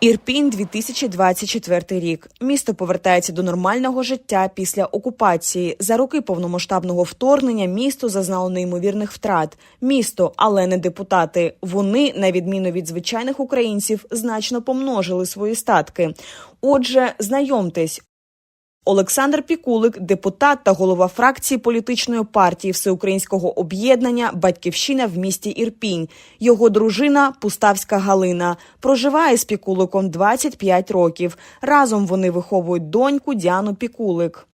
Ірпінь 2024 рік. Місто повертається до нормального життя після окупації. За роки повномасштабного вторгнення місто зазнало неймовірних втрат. Місто, але не депутати. Вони, на відміну від звичайних українців, значно помножили свої статки. Отже, знайомтесь. Олександр Пікулик, депутат та голова фракції політичної партії Всеукраїнського об'єднання Батьківщина в місті Ірпінь. Його дружина Пуставська Галина проживає з Пікуликом 25 років. Разом вони виховують доньку Діану Пікулик.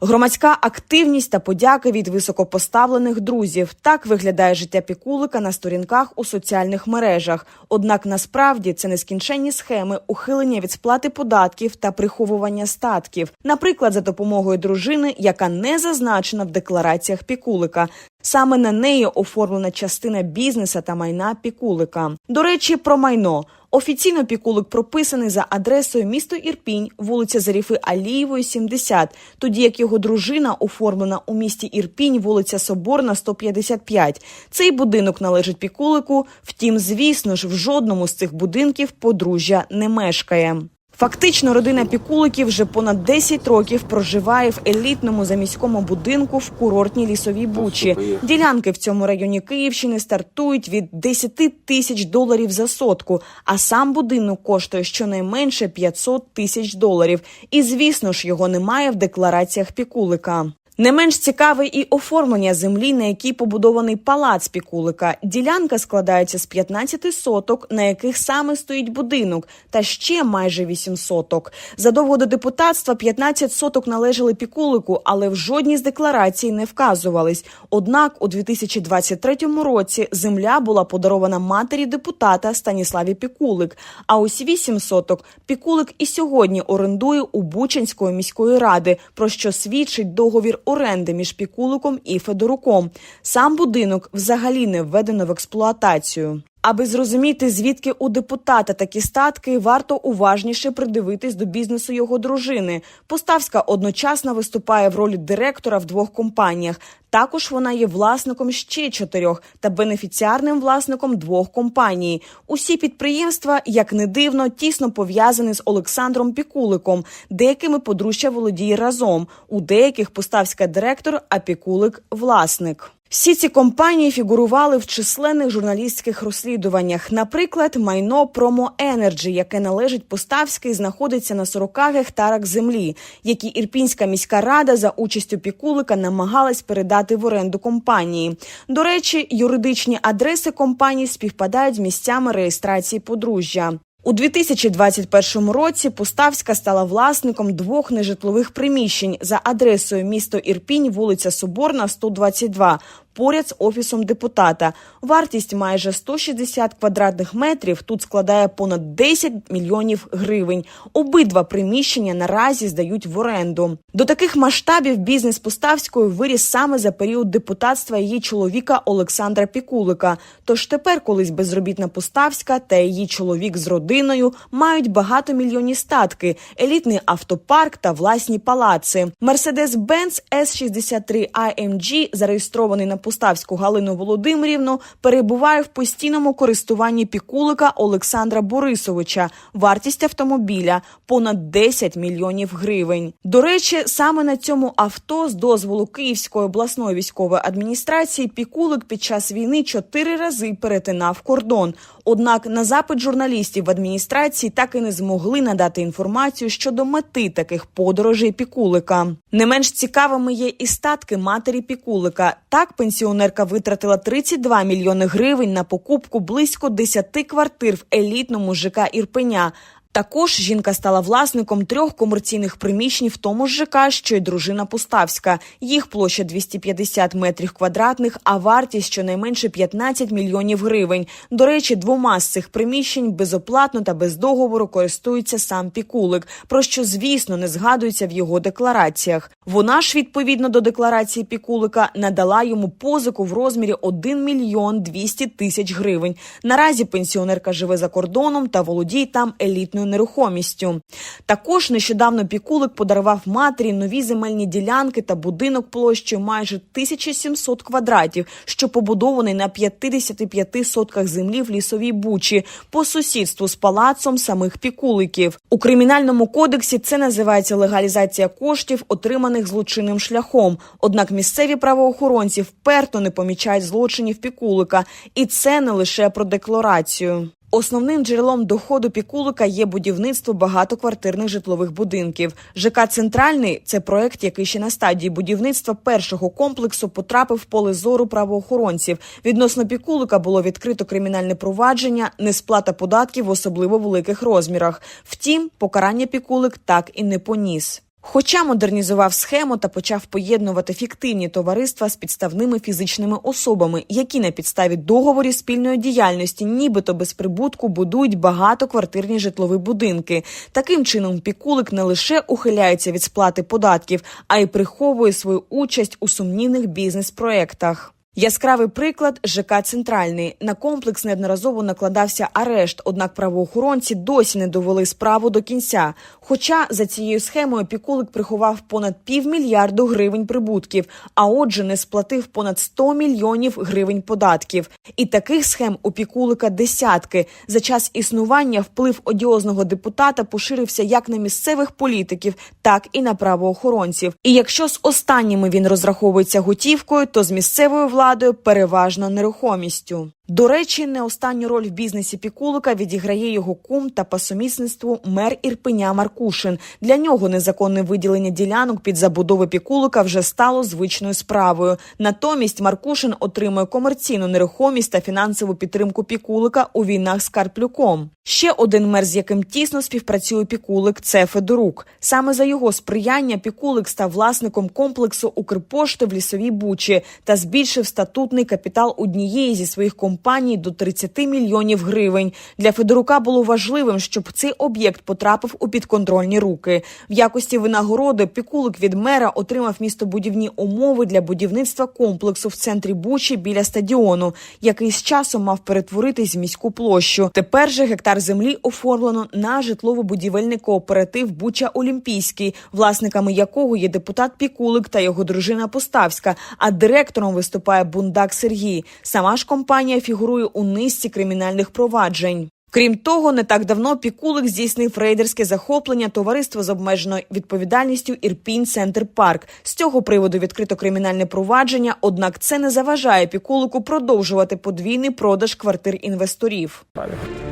Громадська активність та подяки від високопоставлених друзів. Так виглядає життя Пікулика на сторінках у соціальних мережах. Однак насправді це нескінченні схеми ухилення від сплати податків та приховування статків, наприклад, за допомогою дружини, яка не зазначена в деклараціях Пікулика. Саме на неї оформлена частина бізнеса та майна Пікулика. До речі, про майно. Офіційно Пікулик прописаний за адресою місто Ірпінь, вулиця Заріфи Алієвої, 70, тоді як його дружина оформлена у місті Ірпінь, вулиця Соборна, 155. Цей будинок належить Пікулику. Втім, звісно ж, в жодному з цих будинків подружжя не мешкає. Фактично, родина Пікуликів вже понад 10 років проживає в елітному заміському будинку в курортній лісовій бучі. Ділянки в цьому районі Київщини стартують від 10 тисяч доларів за сотку, а сам будинок коштує щонайменше 500 тисяч доларів. І звісно ж, його немає в деклараціях Пікулика. Не менш цікаве і оформлення землі, на якій побудований палац Пікулика. Ділянка складається з 15 соток, на яких саме стоїть будинок, та ще майже 8 соток. Задовго до депутатства 15 соток належали Пікулику, але в жодній з декларацій не вказувались. Однак у 2023 році земля була подарована матері депутата Станіславі Пікулик. А ось 8 соток Пікулик і сьогодні орендує у Бучанської міської ради, про що свідчить договір оренди між Пікуликом і Федоруком. Сам будинок взагалі не введено в експлуатацію. Аби зрозуміти, звідки у депутата такі статки, варто уважніше придивитись до бізнесу його дружини. Поставська одночасно виступає в ролі директора в двох компаніях. Також вона є власником ще чотирьох та бенефіціарним власником двох компаній. Усі підприємства, як не дивно, тісно пов'язані з Олександром Пікуликом. Деякими подружжя володіє разом. У деяких поставська директор, а Пікулик власник. Всі ці компанії фігурували в численних журналістських розслідуваннях. Наприклад, майно Промо Енерджі, яке належить Поставській, знаходиться на 40 гектарах землі, які Ірпінська міська рада за участю Пікулика намагалась передати в оренду компанії. До речі, юридичні адреси компаній співпадають з місцями реєстрації подружжя. У 2021 році Поставська стала власником двох нежитлових приміщень за адресою місто Ірпінь, вулиця Соборна, 122, поряд з офісом депутата. Вартість майже 160 квадратних метрів тут складає понад 10 мільйонів гривень. Обидва приміщення наразі здають в оренду. До таких масштабів бізнес Поставської виріс саме за період депутатства її чоловіка Олександра Пікулика. Тож тепер, колись безробітна Поставська та її чоловік з родиною мають багатомільйонні статки, елітний автопарк та власні палаци. Мерседес-Бенц S63 AMG, зареєстрований на Поставську Галину Володимирівну, перебуває в постійному користуванні Пікулика Олександра Борисовича. Вартість автомобіля понад 10 мільйонів гривень. До речі, саме на цьому авто з дозволу Київської обласної військової адміністрації Пікулик під час війни чотири рази перетинав кордон. Однак на запит журналістів в адміністрації так і не змогли надати інформацію щодо мети таких подорожей Пікулика. Не менш цікавими є і статки матері Пікулика. Так пенсіонерка витратила 32 мільйони гривень на покупку близько 10 квартир в елітному ЖК Ірпеня. Також жінка стала власником трьох комерційних приміщень в тому ж ЖК, що й дружина Пуставська. Їх площа 250 метрів квадратних, а вартість щонайменше 15 мільйонів гривень. До речі, двома з цих приміщень безоплатно та без договору користується сам Пікулик, про що, звісно, не згадується в його деклараціях. Вона ж відповідно до декларації Пікулика надала йому позику в розмірі 1 мільйон 200 тисяч гривень. Наразі пенсіонерка живе за кордоном та володіє там елітною елітною нерухомістю. Також нещодавно Пікулик подарував матері нові земельні ділянки та будинок площею майже 1700 квадратів, що побудований на 55 сотках землі в лісовій бучі по сусідству з палацом самих Пікуликів. У кримінальному кодексі це називається легалізація коштів, отриманих злочинним шляхом. Однак місцеві правоохоронці вперто не помічають злочинів Пікулика, і це не лише про декларацію. Основним джерелом доходу Пікулика є будівництво багатоквартирних житлових будинків. ЖК Центральний це проект, який ще на стадії будівництва першого комплексу потрапив в поле зору правоохоронців. Відносно Пікулика було відкрито кримінальне провадження, несплата податків в особливо великих розмірах. Втім, покарання Пікулик так і не поніс. Хоча модернізував схему та почав поєднувати фіктивні товариства з підставними фізичними особами, які на підставі договорів спільної діяльності, нібито без прибутку, будують багатоквартирні житлові будинки. Таким чином, Пікулик не лише ухиляється від сплати податків, а й приховує свою участь у сумнівних бізнес-проектах. Яскравий приклад ЖК Центральний на комплекс неодноразово накладався арешт, однак правоохоронці досі не довели справу до кінця. Хоча за цією схемою Пікулик приховав понад півмільярду гривень прибутків, а отже, не сплатив понад 100 мільйонів гривень податків. І таких схем у Пікулика десятки. За час існування вплив одіозного депутата поширився як на місцевих політиків, так і на правоохоронців. І якщо з останніми він розраховується готівкою, то з місцевою владою переважно нерухомістю. До речі, не останню роль в бізнесі Пікулика відіграє його кум та по сумісництву мер Ірпеня Маркушин. Для нього незаконне виділення ділянок під забудови Пікулика вже стало звичною справою. Натомість Маркушин отримує комерційну нерухомість та фінансову підтримку Пікулика у війнах з Карплюком. Ще один мер, з яким тісно співпрацює Пікулик, це Федорук. Саме за його сприяння Пікулик став власником комплексу Укрпошти в лісовій бучі та збільшив статутний капітал однієї зі своїх компаній до 30 мільйонів гривень. Для Федорука було важливим, щоб цей об'єкт потрапив у підконтрольні руки. В якості винагороди Пікулик від мера отримав містобудівні умови для будівництва комплексу в центрі Бучі біля стадіону, який з часом мав перетворитись в міську площу. Тепер же гектар землі оформлено на житлово-будівельний кооператив Буча Олімпійський, власниками якого є депутат Пікулик та його дружина Поставська. А директором виступає бундак Сергій. Сама ж компанія фігурує у низці кримінальних проваджень. Крім того, не так давно Пікулик здійснив рейдерське захоплення товариства з обмеженою відповідальністю Ірпінь Центр Парк. З цього приводу відкрито кримінальне провадження. Однак це не заважає Пікулику продовжувати подвійний продаж квартир інвесторів.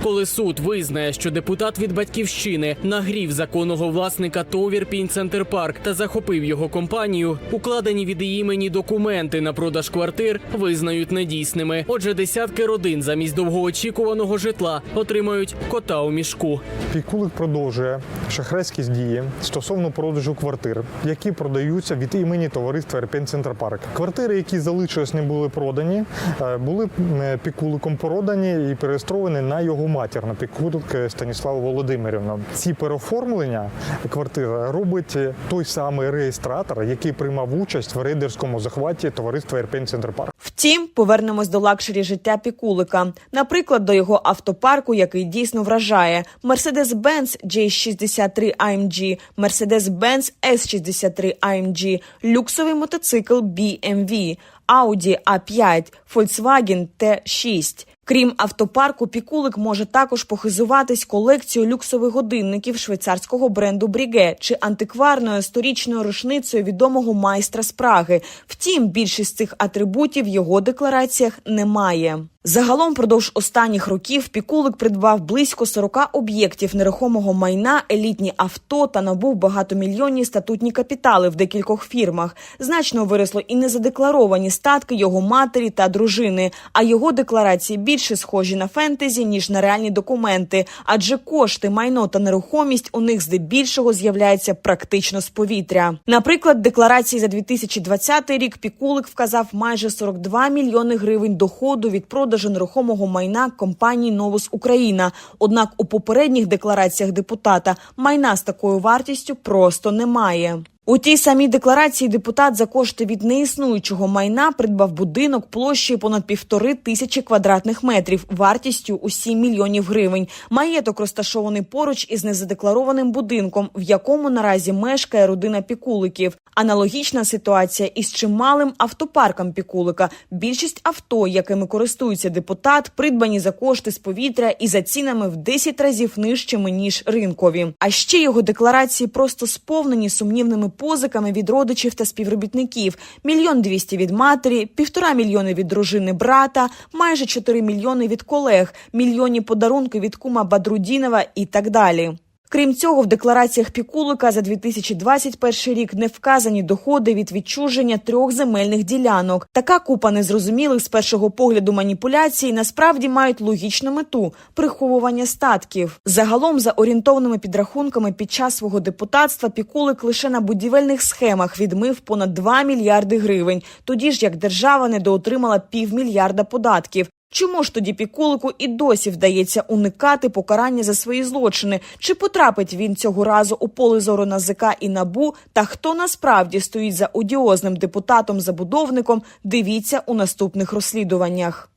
Коли суд визнає, що депутат від батьківщини нагрів законного власника ТОВ «Ірпінь Центр Парк та захопив його компанію, укладені від її імені документи на продаж квартир визнають недійсними. Отже, десятки родин замість довгоочікуваного житла отримають кота у мішку. Пікулик продовжує шахрайські дії стосовно продажу квартир, які продаються від імені товариства «Ірпінь Центр Парк. Квартири, які залишились, не були продані, е, були е, пікуликом продані і перереєстровані на його матір, на пікулик Станіславу Володимирівну. Ці переоформлення квартири робить той самий реєстратор, який приймав участь в рейдерському захваті товариства «Ірпінь Центр Парк. Втім, повернемось до лакшері життя Пікулика. Наприклад, до його автопарку, який дійсно вражає: Mercedes-Benz J63 AMG, Mercedes-Benz S63 AMG, люксовий мотоцикл BMW, Audi A5, Volkswagen T6. Крім автопарку, Пікулик може також похизуватись колекцією люксових годинників швейцарського бренду Бріге чи антикварною сторічною рушницею відомого майстра з Праги. Втім, більшість цих атрибутів в його деклараціях немає. Загалом, продовж останніх років Пікулик придбав близько 40 об'єктів нерухомого майна, елітні авто та набув багатомільйонні статутні капітали в декількох фірмах. Значно виросло і незадекларовані статки його матері та дружини. А його декларації більше схожі на фентезі ніж на реальні документи, адже кошти, майно та нерухомість у них здебільшого з'являються практично з повітря. Наприклад, декларації за 2020 рік Пікулик вказав майже 42 мільйони гривень доходу від продажу нерухомого майна компанії Новус Україна. Однак у попередніх деклараціях депутата майна з такою вартістю просто немає. У тій самій декларації депутат за кошти від неіснуючого майна придбав будинок площею понад півтори тисячі квадратних метрів, вартістю у 7 мільйонів гривень. Маєток розташований поруч із незадекларованим будинком, в якому наразі мешкає родина Пікуликів. Аналогічна ситуація із чималим автопарком Пікулика. Більшість авто, якими користується депутат, придбані за кошти з повітря і за цінами в 10 разів нижчими ніж ринкові. А ще його декларації просто сповнені сумнівними позиками від родичів та співробітників: мільйон двісті від матері, півтора мільйони від дружини брата, майже чотири мільйони від колег, мільйонні подарунки від кума Бадрудінова і так далі. Крім цього, в деклараціях Пікулика за 2021 рік не вказані доходи від відчуження трьох земельних ділянок. Така купа незрозумілих з першого погляду маніпуляцій насправді мають логічну мету приховування статків. Загалом, за орієнтовними підрахунками, під час свого депутатства Пікулик лише на будівельних схемах відмив понад 2 мільярди гривень, тоді ж як держава недоотримала півмільярда податків. Чому ж тоді Пікулику і досі вдається уникати покарання за свої злочини? Чи потрапить він цього разу у поле зору НАЗК і НАБУ? Та хто насправді стоїть за одіозним депутатом-забудовником? Дивіться у наступних розслідуваннях.